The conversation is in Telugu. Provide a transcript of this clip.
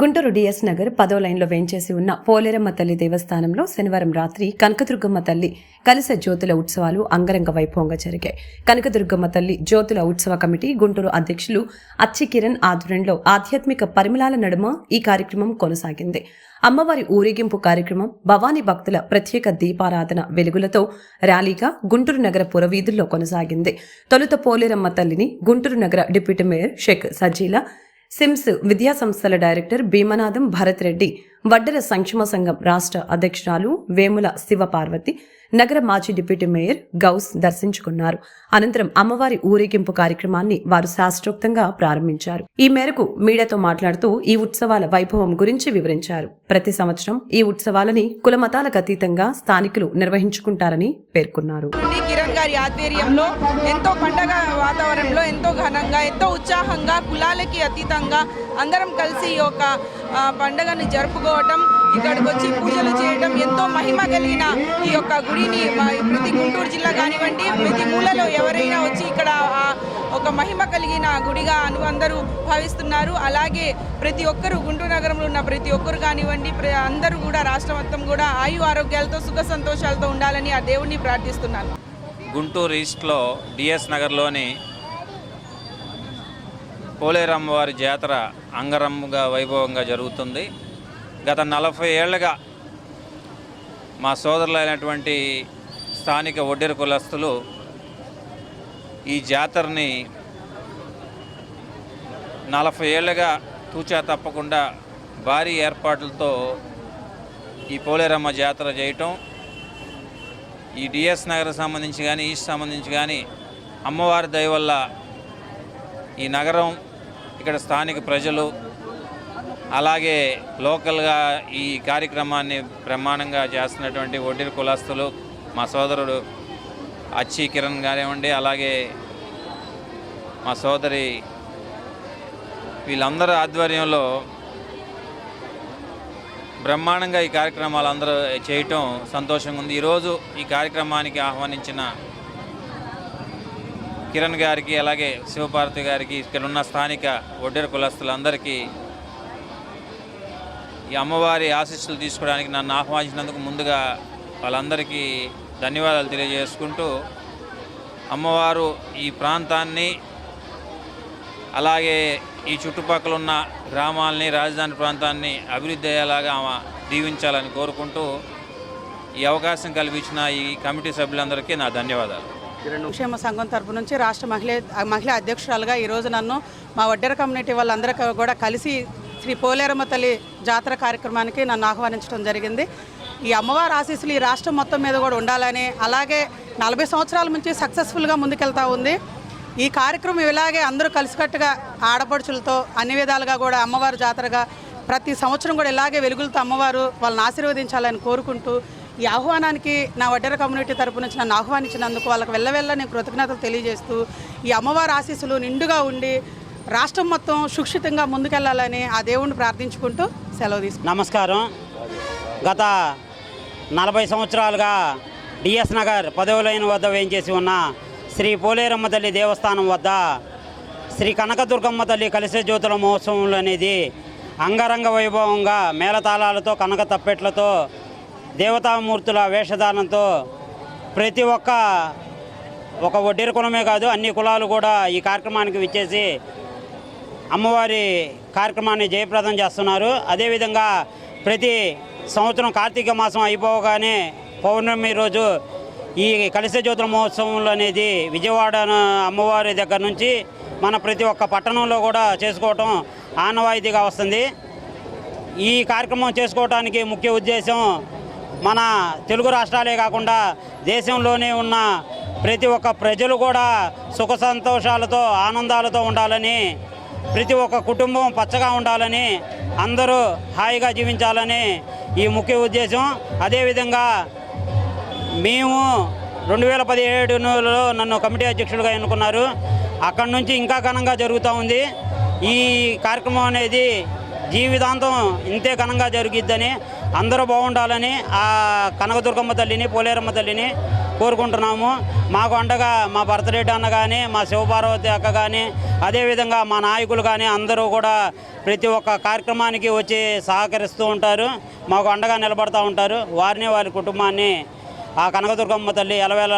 గుంటూరు డిఎస్ నగర్ పదో లైన్లో వేంచేసి ఉన్న పోలేరమ్మ తల్లి దేవస్థానంలో శనివారం రాత్రి కనకదుర్గమ్మ తల్లి కలిస జ్యోతుల ఉత్సవాలు అంగరంగ వైభవంగా జరిగాయి. కనకదుర్గమ్మ తల్లి జ్యోతుల ఉత్సవ కమిటీ గుంటూరు అధ్యక్షులు అచ్చి కిరణ్ ఆధ్వర్యంలో ఆధ్యాత్మిక పరిమళాల నడుమ ఈ కార్యక్రమం కొనసాగింది. అమ్మవారి ఊరేగింపు కార్యక్రమం భవానీ భక్తుల ప్రత్యేక దీపారాధన వెలుగులతో ర్యాలీగా గుంటూరు నగర పురవీధుల్లో కొనసాగింది. తొలుత పోలేరమ్మ తల్లిని గుంటూరు నగర deputy mayor Sheikh Sajila SIMS విద్యా సంస్థల డైరెక్టర్ భీమనాథం భరత్ రెడ్డి వడ్డెర సంక్షేమ సంఘం రాష్ట్ర అధ్యక్షురాలు వేముల శివపార్వతి నగర మాజీ డిప్యూటీ మేయర్ గౌస్ దర్శించుకున్నారు. అనంతరం అమ్మవారి ఊరేగింపు కార్యక్రమాన్ని వారు శాస్త్రోక్తంగా ప్రారంభించారు. ఈ మేరకు మీడియాతో మాట్లాడుతూ ఈ ఉత్సవాల వైభవం గురించి వివరించారు. ప్రతి సంవత్సరం ఈ ఉత్సవాలని కులమతాలకు అతీతంగా స్థానికులు నిర్వహించుకుంటారని పేర్కొన్నారు. కిరణ్ గారి ఆధ్వర్యంలో ఎంతో పండగ వాతావరణంలో ఎంతో ఘనంగా ఎంతో ఉత్సాహంగా కులాలకి అతీతంగా అందరం కలిసి ఈ యొక్క పండుగను జరుపుకోవటం ఇక్కడికి వచ్చి పూజలు చేయడం ఎంతో మహిమ కలిగిన ఈ యొక్క గుడిని ప్రతి గుంటూరు జిల్లా కానివ్వండి ప్రతి మూలలో ఎవరైనా వచ్చి ఇక్కడ ఒక మహిమ కలిగిన గుడిగా అను అందరూ భావిస్తున్నారు. అలాగే ప్రతి ఒక్కరు గుంటూరు నగరంలో ఉన్న ప్రతి ఒక్కరు కానివ్వండి ప్ర- అందరూ కూడా రాష్ట్ర మొత్తం కూడా ఆయు ఆరోగ్యాలతో సుఖ సంతోషాలతో ఉండాలని ఆ దేవుణ్ణి ప్రార్థిస్తున్నాను. గుంటూరు ఈస్ట్లో డిఎస్ నగర్లోని పోలేరమ్మవారి జాతర అంగరమ్మగా వైభవంగా జరుగుతుంది. గత నలభై ఏళ్ళగా మా సోదరులైనటువంటి స్థానిక ఒడ్డెర కులస్తులు ఈ జాతరని నలభై ఏళ్ళగా తూచా తప్పకుండా భారీ ఏర్పాట్లతో ఈ పోలేరమ్మ జాతర చేయటం ఈ డిఎస్ నగర్ సంబంధించి కానీ ఈస్ట్ సంబంధించి కానీ అమ్మవారి దయ వల్ల ఈ నగరం ఇక్కడ స్థానిక ప్రజలు అలాగే లోకల్గా ఈ కార్యక్రమాన్ని బ్రహ్మాండంగా చేస్తున్నటువంటి ఒడ్డిరి కులస్తులు మా సోదరుడు అచ్చి కిరణ్ కానివ్వండి అలాగే మా సోదరి వీళ్ళందరి ఆధ్వర్యంలో బ్రహ్మాండంగా ఈ కార్యక్రమాలు అందరూ చేయటం సంతోషంగా ఉంది. ఈరోజు ఈ కార్యక్రమానికి ఆహ్వానించిన కిరణ్ గారికి అలాగే శివపార్వతి గారికి ఇక్కడ ఉన్న స్థానిక ఒడ్డెర కులస్తులందరికీ ఈ అమ్మవారి ఆశీస్సులు తీసుకోవడానికి నన్ను ఆహ్వానించినందుకు ముందుగా వాళ్ళందరికీ ధన్యవాదాలు తెలియజేసుకుంటూ అమ్మవారు ఈ ప్రాంతాన్ని అలాగే ఈ చుట్టుపక్కల ఉన్న గ్రామాలని రాజధాని ప్రాంతాన్ని అభివృద్ధి అయ్యేలాగా ఆమె దీవించాలని కోరుకుంటూ ఈ అవకాశం కల్పించిన ఈ కమిటీ సభ్యులందరికీ నా ధన్యవాదాలు. సంక్షేమ సంఘం తరపు నుంచి రాష్ట్ర మహిళ మహిళా అధ్యక్షురాలుగా ఈరోజు నన్ను మా వడ్డెర కమ్యూనిటీ వాళ్ళందరూ కూడా కలిసి శ్రీ పోలేరమ్మ తల్లి జాతర కార్యక్రమానికి నన్ను ఆహ్వానించడం జరిగింది. ఈ అమ్మవారి ఆశీస్సులు ఈ రాష్ట్రం మొత్తం మీద కూడా ఉండాలని అలాగే నలభై సంవత్సరాల నుంచి సక్సెస్ఫుల్గా ముందుకెళ్తా ఉంది. ఈ కార్యక్రమం ఇలాగే అందరూ కలిసికట్టుగా ఆడపడుచులతో అన్ని విధాలుగా కూడా అమ్మవారి జాతరగా ప్రతి సంవత్సరం కూడా ఇలాగే వెలుగులతో అమ్మవారు వాళ్ళని ఆశీర్వదించాలని కోరుకుంటూ ఈ ఆహ్వానానికి నా వడ్డెర కమ్యూనిటీ తరపు నుంచి నన్ను ఆహ్వానించినందుకు వాళ్ళకి వెళ్ళవెళ్ళ నేను కృతజ్ఞతలు తెలియజేస్తూ ఈ అమ్మవారి ఆశీస్సులు నిండుగా ఉండి రాష్ట్రం మొత్తం సుక్షితంగా ముందుకెళ్ళాలని ఆ దేవుణ్ణి ప్రార్థించుకుంటూ సెలవు తీసుకు నమస్కారం. గత నలభై సంవత్సరాలుగా డిఎస్ నగర్ పదవ లైన్ వద్ద వేయించేసి ఉన్న శ్రీ పోలేరమ్మ తల్లి దేవస్థానం వద్ద శ్రీ కనకదుర్గమ్మ తల్లి కలిసే జ్యోతుల మహోత్సవం అనేది అంగరంగ వైభవంగా మేళతాళాలతో కనక తప్పెట్లతో దేవతామూర్తుల వేషధారణతో ప్రతి ఒక్క ఒక వడ్డీర కులమే కాదు అన్ని కులాలు కూడా ఈ కార్యక్రమానికి విచ్చేసి అమ్మవారి కార్యక్రమాన్ని జయప్రదం చేస్తున్నారు. అదేవిధంగా ప్రతి సంవత్సరం కార్తీక మాసం అయిపోగానే పౌర్ణమి రోజు ఈ కలిసే జ్యోతుల మహోత్సవంలో అనేది విజయవాడ అమ్మవారి దగ్గర నుంచి మన ప్రతి ఒక్క పట్టణంలో కూడా చేసుకోవటం ఆనవాయితీగా వస్తుంది. ఈ కార్యక్రమం చేసుకోవడానికి ముఖ్య ఉద్దేశం మన తెలుగు రాష్ట్రాలే కాకుండా దేశంలోనే ఉన్న ప్రతి ఒక్క ప్రజలు కూడా సుఖ సంతోషాలతో ఆనందాలతో ఉండాలని ప్రతి ఒక్క కుటుంబం పచ్చగా ఉండాలని అందరూ హాయిగా జీవించాలని ఈ ముఖ్య ఉద్దేశం. అదేవిధంగా మేము రెండు వేల పదిహేడులో నన్ను కమిటీ అధ్యక్షుడిగా ఎన్నుకున్నారు. అక్కడి నుంచి ఇంకా ఘనంగా జరుగుతూ ఉంది. ఈ కార్యక్రమం అనేది జీవితాంతం ఇంతే ఘనంగా జరుగుద్దని అందరూ బాగుండాలని ఆ కనకదుర్గమ్మ తల్లిని పోలేరమ్మ తల్లిని కోరుకుంటున్నాము. మాకు అండగా మా భరతరెడ్డి అన్న కానీ మా శివపార్వతి అక్క కానీ అదేవిధంగా మా నాయకులు కానీ అందరూ కూడా ప్రతి ఒక్క కార్యక్రమానికి వచ్చి సహకరిస్తూ ఉంటారు. మాకు అండగా నిలబడతా ఉంటారు. వారిని వారి కుటుంబాన్ని ఆ కనకదుర్గమ్మ తల్లి ఎలవేళ